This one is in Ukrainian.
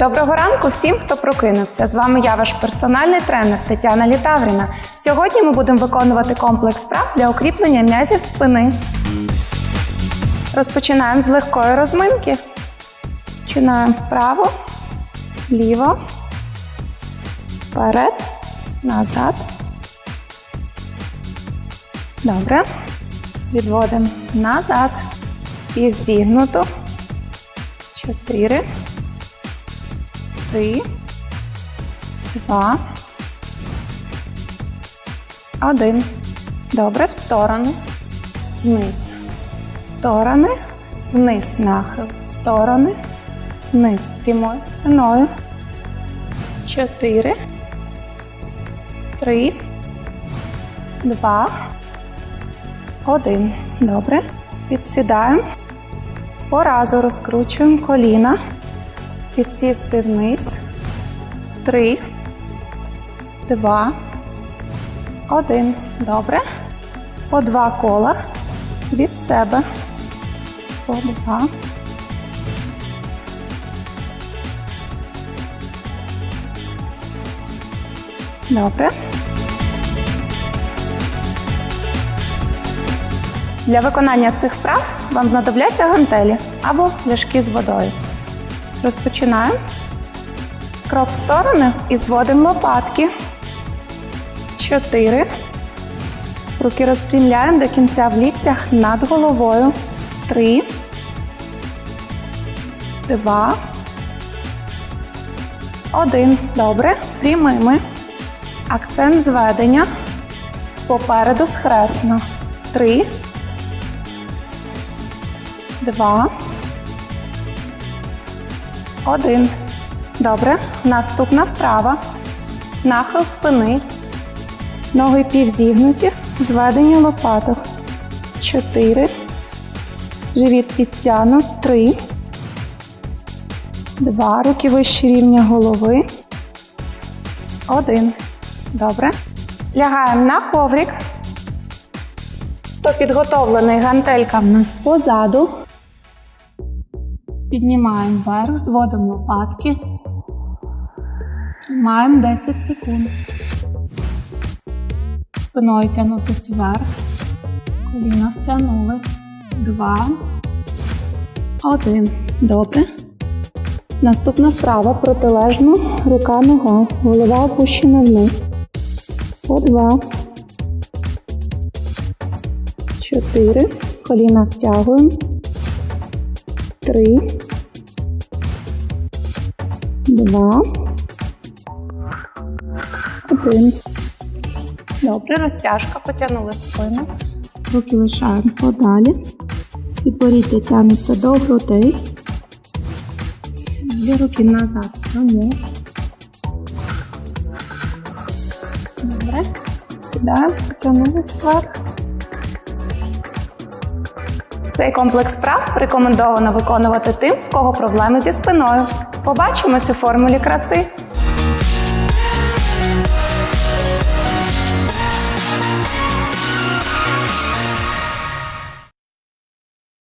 Доброго ранку всім, хто прокинувся. З вами я, ваш персональний тренер Тетяна Літавріна. Сьогодні ми будемо виконувати комплекс вправ для укріплення м'язів спини. Розпочинаємо з легкої розминки. Починаємо вправо, вліво, вперед, назад. Добре. Відводимо назад. І зігнуто. Чотири. Три. Два. Один. Добре, в сторону. Вниз. В сторони. Вниз нахил. В сторони. Вниз прямою спиною. Чотири. Три. Два. Один. Добре. Підсідаємо. По разу розкручуємо коліна. Підсісти вниз. Три. Два. Один. Добре. По два кола від себе. По два. Добре. Для виконання цих вправ вам знадобляться гантелі або пляшки з водою. Розпочинаємо. Крок в сторони і зводимо лопатки. Чотири. Руки розпрямляємо до кінця в ліктях над головою. Три. Два. Один. Добре. Прямими. Акцент зведення. Попереду схресно. Три. Два. Один. Добре. Наступна вправа. Нахил спини. Ноги півзігнуті. Зведення лопаток. Чотири. Живіт підтягнут. Три. Два. Руки вище рівня голови. Один. Добре. Лягаємо на коврик. Хто підготовлений гантелька в нас позаду. Піднімаємо вверх, зводимо лопатки. Тримаємо 10 секунд. Спиною тягнутися вверх. Коліна втягнули. Два. Один. Добре. Наступна вправа протилежно. Рука, нога. Голова опущена вниз. По два. Чотири. Коліна втягуємо. Три. Два. Один. Добре, розтяжка. Потягнули спину. Руки лишаємо подалі. Підборіддя тягнеться до грудей. Дві руки назад. Тому. Добре. Сідаємо, потягнули вверх. Цей комплекс прав рекомендовано виконувати тим, в кого проблеми зі спиною. Побачимось у формулі краси.